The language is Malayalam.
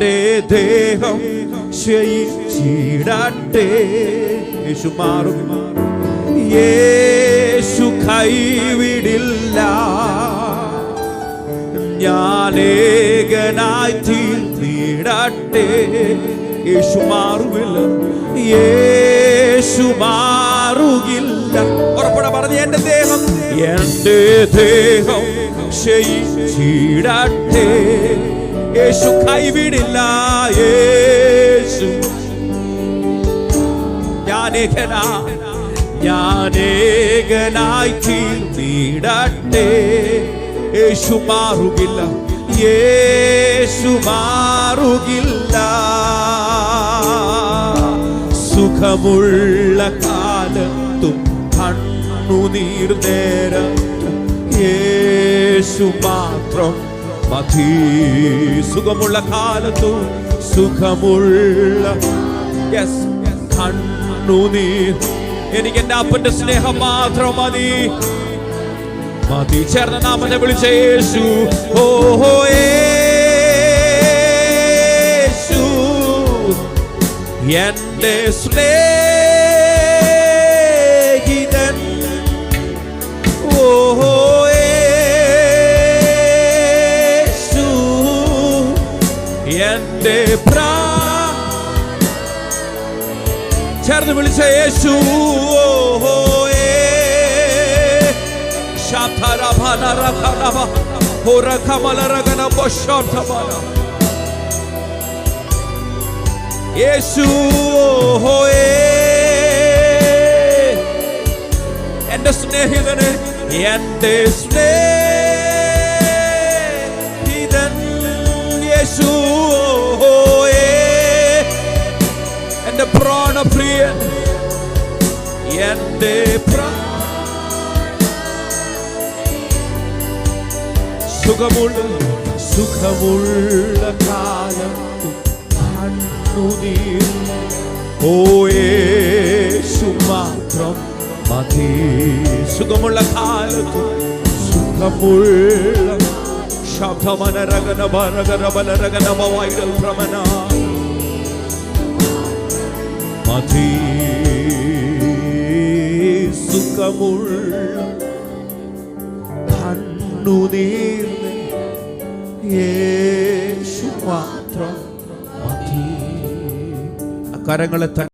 എന്റെ ദേഹം ക്ഷയിച്ചിടട്ടെ. യേശു മാറും. യേശു കൈവിടില്ല. ഞാനേകനായി തീർത്തിടട്ടെ. യേശു മാറുമില്ല. യേശു മാറുകില്ല. ഉറപ്പട പറഞ്ഞ എന്റെ ദേഹം. എന്റെ ദേഹം ക്ഷയിച്ചിടട്ടെ. യേശു കൈവിടില്ല യേശു. ഞാനേകനാ ഞാനേകനായി തീർന്നിടട്ടെ. യേശു മാറുകില്ല യേശു മാറുകില്ല. സുഖമുള്ള കാലത്തും കണ്ണുനീർ നേരം യേശു മാത്രം മതി സുഖമുള്ള കാലത്തു സുഖമുള്ള എനിക്ക് എന്റെ അപ്പന്റെ സ്നേഹം മാത്രം മതി. മതി. ചേർന്ന നാമനെ വിളിച്ച യേശു. ഓഹോ യേശു. എന്റെ സ്നേഹിതൻ എന്റെ പ്രാ ചേർന്ന് വിളിച്ച യേശു. യേശു. എന്റെ സ്നേഹിതന് എന്റെ സ്നേഹിതൻ എന്റെ സുഖമുള്ള സുഖമുള്ള കാലം കണ്ണുനീർ ഓ യേശു മാത്രം മതി സുഖമുള്ള കാലത്ത് സുഖമുള്ള ശബ്ദമനരകന ഭരകര ബലരകനമ വൈരൽ ഭ്രമണ മതി സുഖമുള്ള കണ്ണുനീർന്ന് യേശു മാത്രം മതി. ആ കരങ്ങളെ